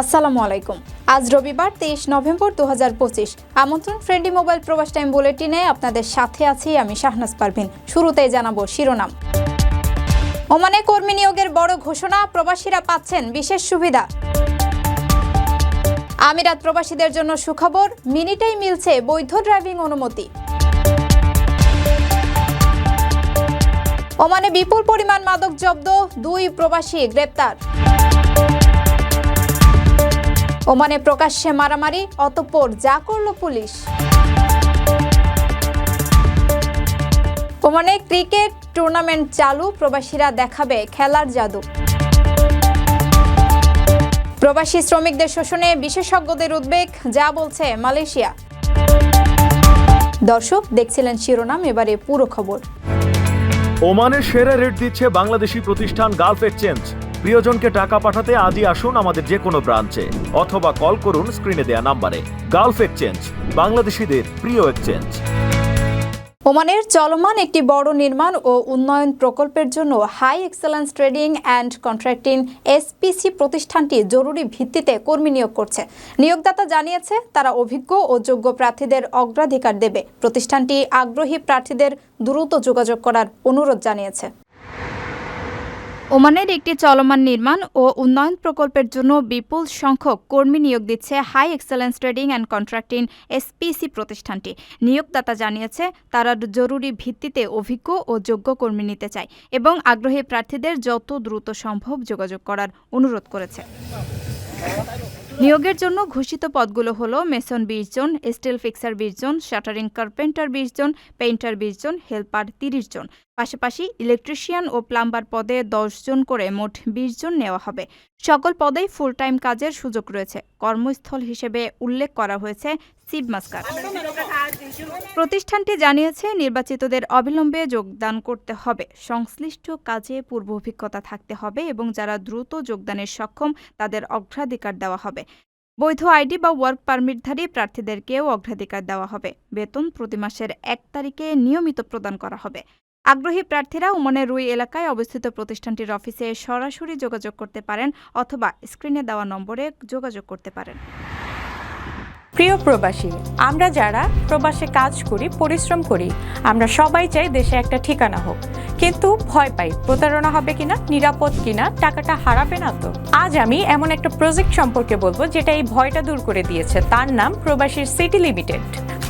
আসসালামু আলাইকুম। আজ রবিবার, তেইশ নভেম্বর দু হাজার পঁচিশ। আমন্ত্রণ ফ্রেন্ডি মোবাইল প্রবাস টাইম বুলেটিনে আপনাদের সাথে আছি আমি শাহনাজ পারভিন। শুরুতেই জানাব শিরোনাম। ওমানে কর্মী নিয়োগের বড় ঘোষণা, প্রবাসীরা পাচ্ছেন বিশেষ সুবিধা। আমিরাত প্রবাসীদের জন্য সুখবর, মিনিটেই মিলছে বৈধ ড্রাইভিং অনুমতি। ওমানে বিপুল পরিমাণ মাদক জব্দ, দুই প্রবাসী গ্রেপ্তার। ওমানে প্রকাশ্যে মারামারি, অতঃপর যা করল পুলিশ। ওমানে ক্রিকেট টুর্নামেন্ট চালু, প্রবাসীরা দেখাবে খেলার জাদু। প্রবাসী শ্রমিকদের শোষণে বিশেষজ্ঞদের উদ্বেগ, যা বলছে মালয়েশিয়া। দর্শক, দেখছিলেন শিরোনাম, এবারে পুরো খবর। ওমানের সেরা রেট দিচ্ছে বাংলাদেশি প্রতিষ্ঠান গালফ এক্সচেঞ্জ। প্রিয়জনকে টাকা পাঠাতে আজই আসুন আমাদের যে কোনো ব্রাঞ্চে, অথবা কল করুন স্ক্রিনে দেয়া নাম্বারে। গালফ এক্সচেঞ্জ, বাংলাদেশিদের প্রিয় এক্সচেঞ্জ। ওমানের চলমান একটি বড় নির্মাণ ও উন্নয়ন প্রকল্পের জন্য high excellence trading and contracting SPC প্রতিষ্ঠানটি জরুরি ভিত্তিতে কর্মী নিয়োগ করছে। নিয়োগদাতা জানিয়েছে, তারা অভিজ্ঞ ও যোগ্য প্রার্থীদের অগ্রাধিকার দেবে। প্রতিষ্ঠানটি আগ্রহী প্রার্থীদের দ্রুত যোগাযোগ করার অনুরোধ জানিয়েছে। ওমানের একটি চলমান নির্মাণ ও উন্নয়ন প্রকল্পের জন্য বিপুল সংখ্যক কর্মী নিয়োগ দিচ্ছে high excellence trading and contracting SPC প্রতিষ্ঠানটি। নিয়োগদাতা জানিয়েছে, তারা জরুরি ভিত্তিতে অভিজ্ঞ ও যোগ্য কর্মী নিতে চায় এবং আগ্রহী প্রার্থীদের যত দ্রুত সম্ভব যোগাযোগ করার অনুরোধ করেছে। নিয়োগের জন্য ঘোষিত পদগুলো হলো মেসন বিশ জন, স্টিল ফিক্সার বিশ জন, শাটারিং কার্পেন্টার বিশ জন, পেইন্টার বিশ জন, হেল্পার তিরিশ জন। পাশাপাশি ইলেকট্রিশিয়ান ও প্লাম্বার পদে দশ জন করে মোট বিশ জন নেওয়া হবে। সকল পদেই ফুল টাইম কাজের সুযোগ রয়েছে। কর্মস্থল হিসেবে উল্লেখ করা হয়েছে সিব মাস্কার। প্রতিষ্ঠানটি জানিয়েছে, নির্বাচিতদের অবিলম্বে যোগদান করতে হবে। সংশ্লিষ্ট কাজে পূর্ব অভিজ্ঞতা থাকতে হবে এবং যারা দ্রুত যোগদানের সক্ষম, তাদের অগ্রাধিকার দেওয়া হবে। বৈধ আইডি বা ওয়ার্ক পারমিটধারী প্রার্থীদেরকেও অগ্রাধিকার দেওয়া হবে। বেতন প্রতি মাসের এক তারিখে নিয়মিত প্রদান করা হবে। আগ্রহী প্রার্থীরা উমনের রুই এলাকায় অবস্থিত প্রতিষ্ঠানটির অফিসে সরাসরি যোগাযোগ করতে পারেন অথবা স্ক্রিনে দেওয়া নম্বরে যোগাযোগ করতে পারেন। প্রিয় প্রবাসী, আমরা যারা প্রবাসে কাজ করি, পরিশ্রম করি, আমরা সবাই চাই দেশে একটা ঠিকানা হোক। কিন্তু ভয় পাই, প্রতারণা হবে কিনা, নিরাপদ কিনা, টাকাটা হারাবে না তো? আজ আমি এমন একটা প্রজেক্ট সম্পর্কে বলব, যেটা এই ভয়টা দূর করে দিয়েছে। তার নাম প্রবাসীর সিটি লিমিটেড।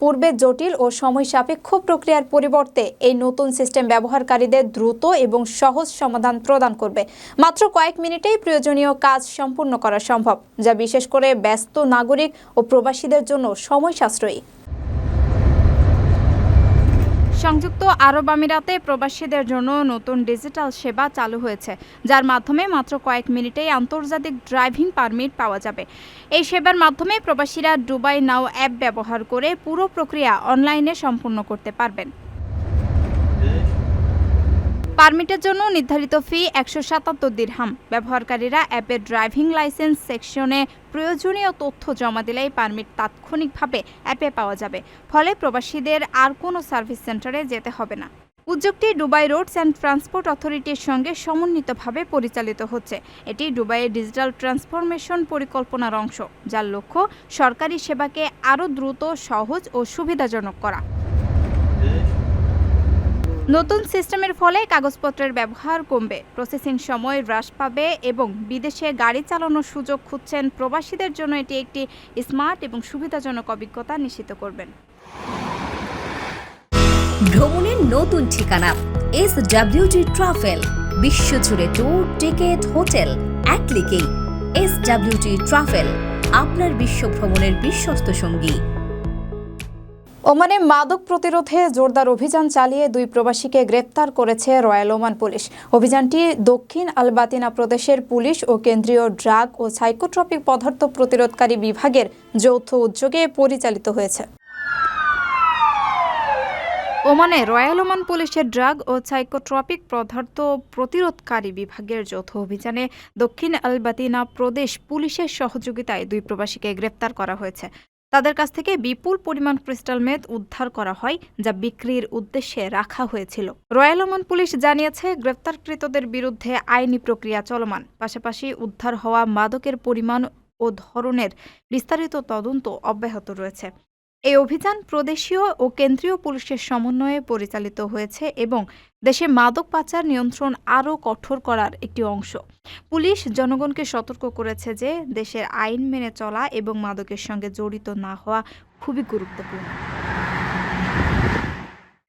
পূর্বে জটিল ও সময় সাপেক্ষ প্রক্রিয়ার পরিবর্তে এই নতুন সিস্টেম ব্যবহারকারীদের দ্রুত এবং সহজ সমাধান প্রদান করবে। মাত্র কয়েক মিনিটেই প্রয়োজনীয় কাজ সম্পূর্ণ করা সম্ভব, যা বিশেষ করে ব্যস্ত নাগরিক ও প্রবাসীদের জন্য সময় সাশ্রয়ী। সংযুক্ত আরব আমিরাতে প্রবাসীদের জন্য নতুন ডিজিটাল সেবা চালু হয়েছে, যার মাধ্যমে মাত্র কয়েক মিনিটেই আন্তর্জাতিক ড্রাইভিং পারমিট পাওয়া যাবে। এই সেবার মাধ্যমে প্রবাসীরা ডুবাই নাও অ্যাপ ব্যবহার করে পুরো প্রক্রিয়া অনলাইনে সম্পূর্ণ করতে পারবেন। পারমিটের জন্য নির্ধারিত ফি একশো সাতাত্তর দিরহাম। ব্যবহারকারীরা অ্যাপের ড্রাইভিং লাইসেন্স সেকশনে প্রয়োজনীয় তথ্য জমা দিলেই পারমিট তাৎক্ষণিকভাবে অ্যাপে পাওয়া যাবে। ফলে প্রবাসীদের আর কোনো সার্ভিস সেন্টারে যেতে হবে না। উদ্যোগটি ডুবাই রোডস অ্যান্ড ট্রান্সপোর্ট অথরিটির সঙ্গে সমন্বিতভাবে পরিচালিত হচ্ছে। এটি ডুবাইয়ের ডিজিটাল ট্রান্সফরমেশন পরিকল্পনার অংশ, যার লক্ষ্য সরকারি সেবাকে আরও দ্রুত, সহজ ও সুবিধাজনক করা। নতুন সিস্টেমের ফলে কাগজপত্রের ব্যবহার কমবে। প্রসেসিং সময় হ্রাস পাবে এবং বিদেশে গাড়ি চালানোর সুযোগ খুঁজছেন প্রবাসীদের জন্য এটি একটি স্মার্ট এবং সুবিধাজনক অভিজ্ঞতা নিশ্চিত করবেন। ভ্রমণের নতুন ঠিকানা এস ডাব্লিউজি ট্রাভেল বিশ্বজুড়ে ট্যুর টিকেট হোটেল এক ক্লিকেই এস ডাব্লিউজি ট্রাভেল আপনার বিশ্ব ভ্রমণের বিশ্বস্ত সঙ্গী। ওমানে মাদক প্রতিরোধে জোরদার অভিযান চালিয়ে দুই প্রবাসীকে গ্রেপ্তার করেছে রয়্যাল ওমান পুলিশ। অভিযানটি দক্ষিণ আলবাতিনা প্রদেশের পুলিশ ও কেন্দ্রীয় ড্রাগ ও সাইকোট্রপিক পদার্থ প্রতিরোধকারী বিভাগের যৌথ উদ্যোগে পরিচালিত হয়েছে। ওমানে রয়্যাল ওমান পুলিশের ড্রাগ ও সাইকোট্রপিক পদার্থ প্রতিরোধকারী বিভাগের যৌথ অভিযানে দক্ষিণ আলবাতিনা প্রদেশ পুলিশের সহযোগিতায় দুই প্রবাসীকে গ্রেপ্তার করা হয়েছে। তাদের কাছ থেকে বিপুল পরিমাণ ক্রিস্টাল মেদ উদ্ধার করা হয়, যা বিক্রির উদ্দেশ্যে রাখা হয়েছিল। রয়্যাল ওমান পুলিশ জানিয়েছে, গ্রেপ্তারকৃতদের বিরুদ্ধে আইনি প্রক্রিয়া চলমান। পাশাপাশি উদ্ধার হওয়া মাদকের পরিমাণ ও ধরনের বিস্তারিত তদন্ত অব্যাহত রয়েছে। এই অভিযান প্রদেশীয় ও কেন্দ্রীয় পুলিশের সমন্বয়ে পরিচালিত হয়েছে এবং দেশে মাদক পাচার নিয়ন্ত্রণ আরও কঠোর করার একটি অংশ। পুলিশ জনগণকে সতর্ক করেছে যে দেশের আইন মেনে চলা এবং মাদকের সঙ্গে জড়িত না হওয়া খুবই গুরুত্বপূর্ণ।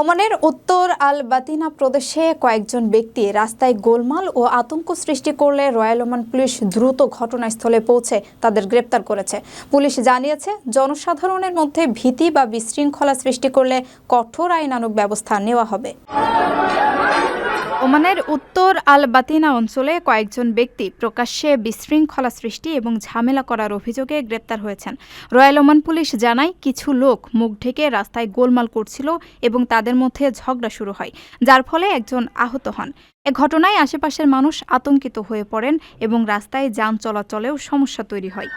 ওমানের উত্তর আল বাতিনা প্রদেশে কয়েকজন ব্যক্তি রাস্তায় গোলমাল ও আতঙ্ক সৃষ্টি করলে রয়্যাল ওমান পুলিশ দ্রুত ঘটনাস্থলে পৌঁছে তাদের গ্রেপ্তার করেছে। পুলিশ জানিয়েছে, জনসাধারণের মধ্যে ভীতি বা বিশৃঙ্খলা সৃষ্টি করলে কঠোর আইনানুক ব্যবস্থা নেওয়া হবে। ওমানের উত্তর আল বাতিনা অঞ্চলে কয়েকজন ব্যক্তি প্রকাশ্যে বিশৃঙ্খলা সৃষ্টি এবং ঝামেলা করার অভিযোগে গ্রেপ্তার হয়েছেন। রয়্যাল ওমান পুলিশ জানায়, কিছু লোক মুখ ঢেকে রাস্তায় গোলমাল করছিল এবং তাদের মধ্যে ঝগড়া শুরু হয়, যার ফলে একজন আহত হন। এ ঘটনায় আশেপাশের মানুষ আতঙ্কিত হয়ে পড়েন এবং রাস্তায় যান চলাচলেও সমস্যা তৈরি হয়।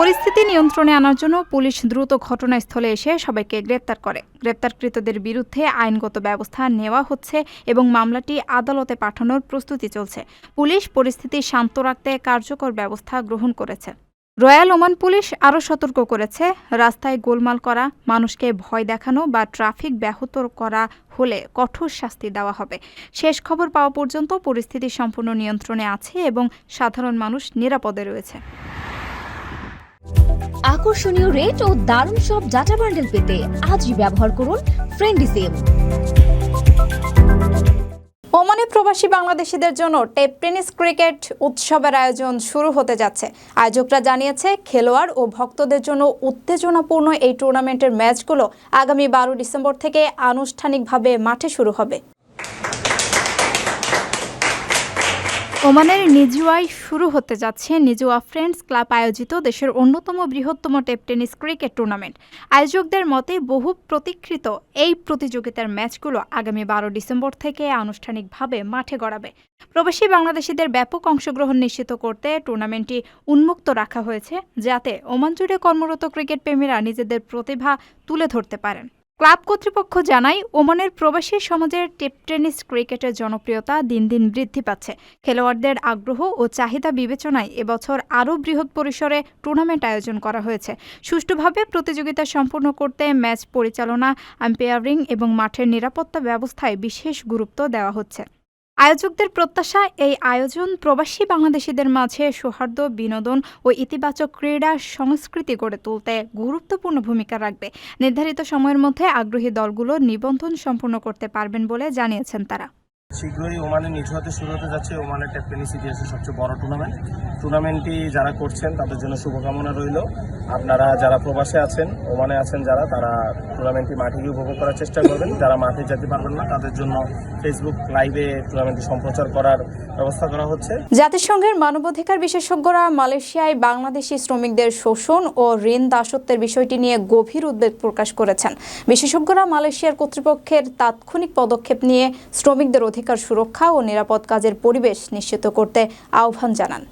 পরিস্থিতি নিয়ন্ত্রণে আনার জন্য পুলিশ দ্রুত ঘটনাস্থলে এসে সবাইকে গ্রেপ্তার করে। গ্রেপ্তারকৃতদের বিরুদ্ধে আইনগত ব্যবস্থা নেওয়া হচ্ছে এবং মামলাটি আদালতে পাঠানোর প্রস্তুতি চলছে। পুলিশ পরিস্থিতি শান্ত রাখতে কার্যকর ব্যবস্থা গ্রহণ করেছে। রয়্যাল ওমান পুলিশ আরও সতর্ক করেছে, রাস্তায় গোলমাল করা, মানুষকে ভয় দেখানো বা ট্রাফিক ব্যাহত করা হলে কঠোর শাস্তি দেওয়া হবে। শেষ খবর পাওয়া পর্যন্ত পরিস্থিতি সম্পূর্ণ নিয়ন্ত্রণে আছে এবং সাধারণ মানুষ নিরাপদে রয়েছে। আকর্ষণীয় রেট ও দারুণ সব ডাটা বান্ডেল পেতে আজই ব্যবহার করুন ফ্রেন্ডি সিম ওমানে প্রবাসী বাংলাদেশিদের জন্য টেপ টেনিস ক্রিকেট উৎসবের আয়োজন শুরু হতে যাচ্ছে। আয়োজকরা জানিয়েছে, খেলোয়াড় ও ভক্তদের জন্য উত্তেজনাপূর্ণ এই টুর্নামেন্টের ম্যাচগুলো আগামী বারো ডিসেম্বর থেকে আনুষ্ঠানিকভাবে মাঠে শুরু হবে। ওমানের নিজুয়ায় শুরু হতে যাচ্ছে নিজুয়া ফ্রেন্ডস ক্লাব আয়োজিত দেশের অন্যতম বৃহত্তম টেপ টেনিস ক্রিকেট টুর্নামেন্ট। আয়োজকদের মতে, বহু প্রতীক্ষিত এই প্রতিযোগিতার ম্যাচগুলো আগামী বারো ডিসেম্বর থেকে আনুষ্ঠানিকভাবে মাঠে গড়াবে। প্রবাসী বাংলাদেশিদের ব্যাপক অংশগ্রহণ নিশ্চিত করতে টুর্নামেন্টটি উন্মুক্ত রাখা হয়েছে, যাতে ওমান জুড়ে কর্মরত ক্রিকেট প্রেমীরা নিজেদের প্রতিভা তুলে ধরতে পারেন। ক্লাব কর্তৃপক্ষ জানায়, ওমানের প্রবাসী সমাজের টেপ টেনিস ক্রিকেটের জনপ্রিয়তা দিন দিন বৃদ্ধি পাচ্ছে। খেলোয়াড়দের আগ্রহ ও চাহিদা বিবেচনায় এবছর আরও বৃহৎ পরিসরে টুর্নামেন্ট আয়োজন করা হয়েছে। সুষ্ঠুভাবে প্রতিযোগিতা সম্পূর্ণ করতে ম্যাচ পরিচালনা, আম্পায়ারিং এবং মাঠের নিরাপত্তা ব্যবস্থায় বিশেষ গুরুত্ব দেওয়া হচ্ছে। আয়োজকদের প্রত্যাশা, এই আয়োজন প্রবাসী বাংলাদেশিদের মাঝে সৌহার্দ্য, বিনোদন ও ইতিবাচক ক্রীড়া সংস্কৃতি গড়ে তুলতে গুরুত্বপূর্ণ ভূমিকা রাখবে। নির্ধারিত সময়ের মধ্যে আগ্রহী দলগুলো নিবন্ধন সম্পূর্ণ করতে পারবেন বলে জানিয়েছেন তারা। শীঘ্রই ওমানে নিচুয়াতে শুরু হতে যাচ্ছে ওমানের টেপ টেনিস ইতিহাসের সবচেয়ে বড় টুর্নামেন্ট টুর্নামেন্টটি যারা করছেন, তাদের জন্য শুভকামনা রইল। আপনারা যারা প্রবাসে আছেন, ওমানে আছেন যারা, তারা টুর্নামেন্টটি মাঠে গিয়ে উপভোগ করার চেষ্টা করবেন। যারা মাঠে যেতে পারবেন না, তাদের জন্য ফেসবুক লাইভে টুর্নামেন্টটি সম্প্রচার করার ব্যবস্থা করা হচ্ছে। জাতিসংঘের মানবাধিকার বিশেষজ্ঞরা মালয়েশিয়ায় বাংলাদেশি শ্রমিকদের শোষণ ও ঋণ দাসত্বের বিষয়টি নিয়ে গভীর উদ্বেগ প্রকাশ করেছেন। বিশেষজ্ঞরা মালয়েশিয়ার কর্তৃপক্ষের তাৎক্ষণিক পদক্ষেপ নিয়ে শ্রমিকদের অধিকার সুরক্ষা ও নিরাপদ কাজের পরিবেশ নিশ্চিত করতে আহ্বান জানান।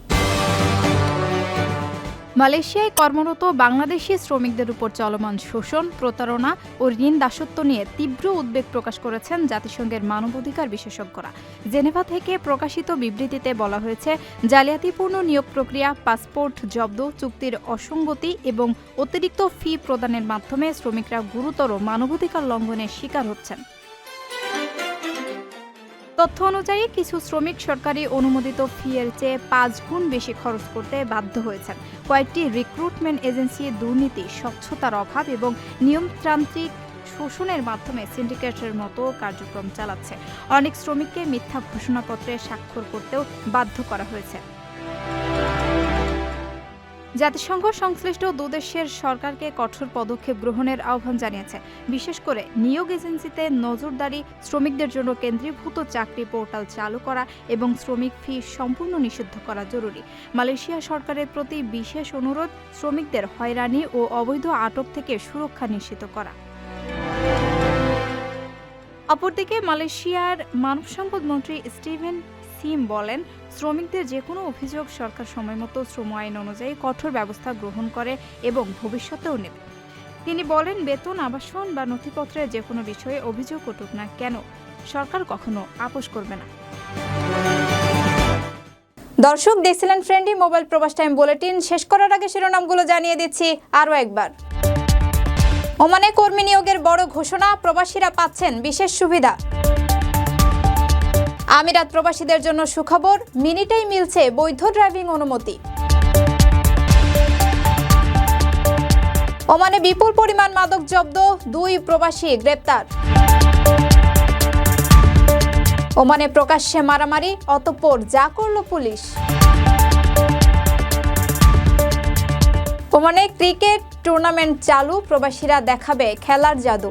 মালয়েশিয়ায় কর্মরত বাংলাদেশি শ্রমিকদের উপর চলমান শোষণ, প্রতারণা ও ঋণ দাসত্ব নিয়ে তীব্র উদ্বেগ প্রকাশ করেছেন জাতিসংঘের মানবাধিকার বিশেষজ্ঞরা। জেনেভা থেকে প্রকাশিত বিবৃতিতে বলা হয়েছে, জালিয়াতিপূর্ণ নিয়োগ প্রক্রিয়া, পাসপোর্ট জব্দ, চুক্তির অসঙ্গতি এবং অতিরিক্ত ফি প্রদানের মাধ্যমে শ্রমিকরা গুরুতর মানবাধিকার লঙ্ঘনের শিকার হচ্ছেন। তথ্য অনুযায়ী কিছু শ্রমিক সরকারি অনুমোদিত ফিয়ের চেয়ে পাঁচ গুণ বেশি খরচ করতে বাধ্য হয়েছেন। কয়েকটি রিক্রুটমেন্ট এজেন্সি দুর্নীতি, স্বচ্ছতার অভাব এবং নিয়মতান্ত্রিক শোষণের মাধ্যমে সিন্ডিকেটের মতো কার্যক্রম চালাচ্ছে। অনেক শ্রমিককে মিথ্যা ঘোষণাপত্রে স্বাক্ষর করতেও বাধ্য করা হয়েছে। জাতিসংঘ সংশ্লিষ্ট দুদেশের সরকারকে কঠোর পদক্ষেপ গ্রহণের আহ্বান জানিয়েছে। বিশেষ করে নিয়োগ এজেন্সিতে নজরদারি, শ্রমিকদের জন্য কেন্দ্রীভূত চাকরি পোর্টাল চালু করা এবং শ্রমিক ফি সম্পূর্ণ নিষিদ্ধ করা জরুরি। মালয়েশিয়া সরকারের প্রতি বিশেষ অনুরোধ, শ্রমিকদের হয়রানি ও অবৈধ আটক থেকে সুরক্ষা নিশ্চিত করা। অপরদিকে মালয়েশিয়ার মানব সম্পদ মন্ত্রী স্টিভেন সিম বলেন, শ্রমিকদের যে কোনো অভিযোগ সরকার সময়মতো শ্রম আইন অনুযায়ী কঠোর ব্যবস্থা গ্রহণ করে এবং ভবিষ্যতেও নেবে। তিনি বলেন, বেতন, আবাসন বা নথিপত্রের যে কোনো বিষয়ে অভিযোগ উঠুক না কেন, সরকার কখনো আপোষ করবে না। দর্শক, দেখছিলেন ফ্রেন্ডলি মোবাইল প্রবাস টাইম বুলেটিন। শেষ করার আগে শিরোনামগুলো জানিয়ে দিচ্ছি আরও একবার। ওমানে কর্মী নিয়োগের বড় ঘোষণা, প্রবাসীরা পাচ্ছেন বিশেষ সুবিধা। আমিরাত প্রবাসীদের জন্য সুখবর, মিনিটেই মিলছে বৈধ ড্রাইভিং অনুমতি। ওমানে বিপুল পরিমাণ মাদক জব্দ, দুই প্রবাসী গ্রেপ্তার। ওমানে প্রকাশ্যে মারামারি, অতঃপর যা করল পুলিশ। ওমানে ক্রিকেট টুর্নামেন্ট চালু, প্রবাসীরা দেখাবে খেলার জাদু।